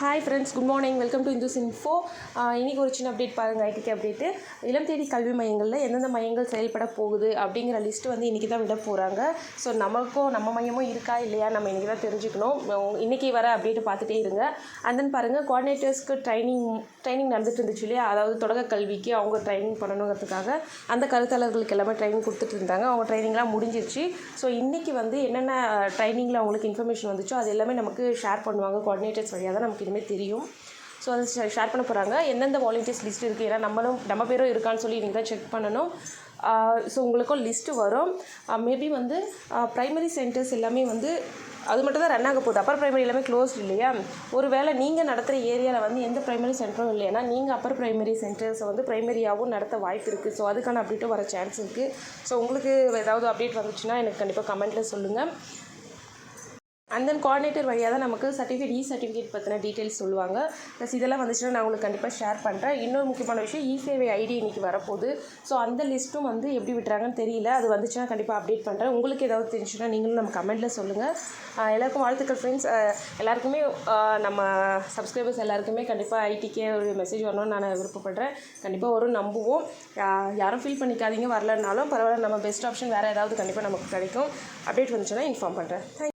Hi friends good morning welcome to Indus info இன்றைக்கி ஒரு சின்ன அப்டேட் பாருங்கள் ஐடிக்கு அப்டேட்டு இளம் தேடி கல்வி மையங்களில் எந்தெந்த மையங்கள் செயல்பட போகுது அப்படிங்கிற லிஸ்ட் வந்து இன்றைக்கி தான் விட போகிறாங்க ஸோ நமக்கும் நம்ம மையமும் இருக்கா இல்லையா நம்ம இன்றைக்கி தான் தெரிஞ்சுக்கணும் இன்றைக்கி வர அப்டேட்டு பார்த்துட்டே இருங்க. அண்ட் தென் பாருங்கள் கோஆர்டினேட்டர்ஸ்க்கு ட்ரைனிங் ட்ரைனிங் நடந்துட்டு இருந்துச்சு இல்லையா? அதாவது தொடக்க கல்விக்கு அவங்க ட்ரைனிங் பண்ணணுங்கிறதுக்காக அந்த கருத்தாளர்களுக்கு எல்லாமே ட்ரைனிங் கொடுத்துட்டு இருந்தாங்க. அவங்க ட்ரைனிங்லாம் முடிஞ்சிருச்சு. ஸோ இன்றைக்கி வந்து என்னென்ன ட்ரைனிங்கில் அவங்களுக்கு இன்ஃபர்மேஷன் வந்துச்சோ அது எல்லாமே நமக்கு ஷேர் பண்ணுவாங்க கோஆர்டினேட்டர்ஸ் வழியாக தான் நமக்கு எல்லாத்துக்குமே தெரியும். ஸோ அதை ஷேர் பண்ண போகிறாங்க எந்தெந்த வாலண்டியர்ஸ் லிஸ்ட் இருக்குது ஏன்னா நம்மளும் நம்ம பேரும் இருக்கான்னு சொல்லி நீங்கள் தான் செக் பண்ணணும் ஸோ உங்களுக்கும் லிஸ்ட்டு வரும். மேபி வந்து ப்ரைமரி சென்டர்ஸ் எல்லாமே வந்து அது மட்டும் தான் ரன் ஆக போகுது. அப்பர் ப்ரைமரி எல்லாமே க்ளோஸ் இல்லையா? ஒரு வேளை நீங்கள் நடத்துகிற ஏரியாவில் வந்து எந்த ப்ரைமரி சென்டரும் இல்லைன்னா நீங்கள் அப்பர் ப்ரைமரி சென்டர்ஸை வந்து ப்ரைமரியாகவும் நடத்த வாய்ப்பு இருக்குது ஸோ அதுக்கான அப்டேட்டும் வர சான்ஸ் இருக்குது ஸோ உங்களுக்கு ஏதாவது அப்டேட் வந்துச்சுன்னா எனக்கு கண்டிப்பாக கமெண்ட்டில் சொல்லுங்கள் அண்ட் தென் கோஆர்டினேட்டர் வழியாக தான் நமக்கு சர்டிஃபிகேட் இ சர்டிஃபிகேட் பற்றின டீட்டெயில்ஸ் சொல்லுவாங்க. ப்ளஸ் இதெல்லாம் வந்துச்சுன்னா நான் உங்களுக்கு கண்டிப்பாக ஷேர் பண்ணுறேன் இன்னொரு முக்கியமான விஷயம் இ சேவை ஐடி இன்றைக்கி வரப்போகுது. ஸோ அந்த லிஸ்ட்டும் வந்து எப்படி விட்டுறாங்கன்னு தெரியல. அது வந்துச்சுன்னா கண்டிப்பாக அப்டேட் பண்ணுறேன் உங்களுக்கு ஏதாவது தெரிஞ்சுன்னா நீங்களும் நம்ம கமெண்ட்டில் சொல்லுங்கள் எல்லாருக்கும் வாழ்த்துக்கள் ஃப்ரெண்ட்ஸ் எல்லாருக்குமே நம்ம சப்ஸ்கிரைபர்ஸ் எல்லாருக்குமே கண்டிப்பாக ஐடிக்கே ஒரு மெசேஜ் வரணும்னு நான் விருப்பப்படுறேன். கண்டிப்பாக வரும் நம்புவோம். யாரும் ஃபீல் பண்ணிக்காதீங்க வரலனாலும் பரவாயில்ல நம்ம பெஸ்ட் ஆப்ஷன் வேறு ஏதாவது கண்டிப்பாக நமக்கு கிடைக்கும். அப்டேட் வந்துச்சுன்னா இன்ஃபார்ம் பண்ணுறேன் தேங்க்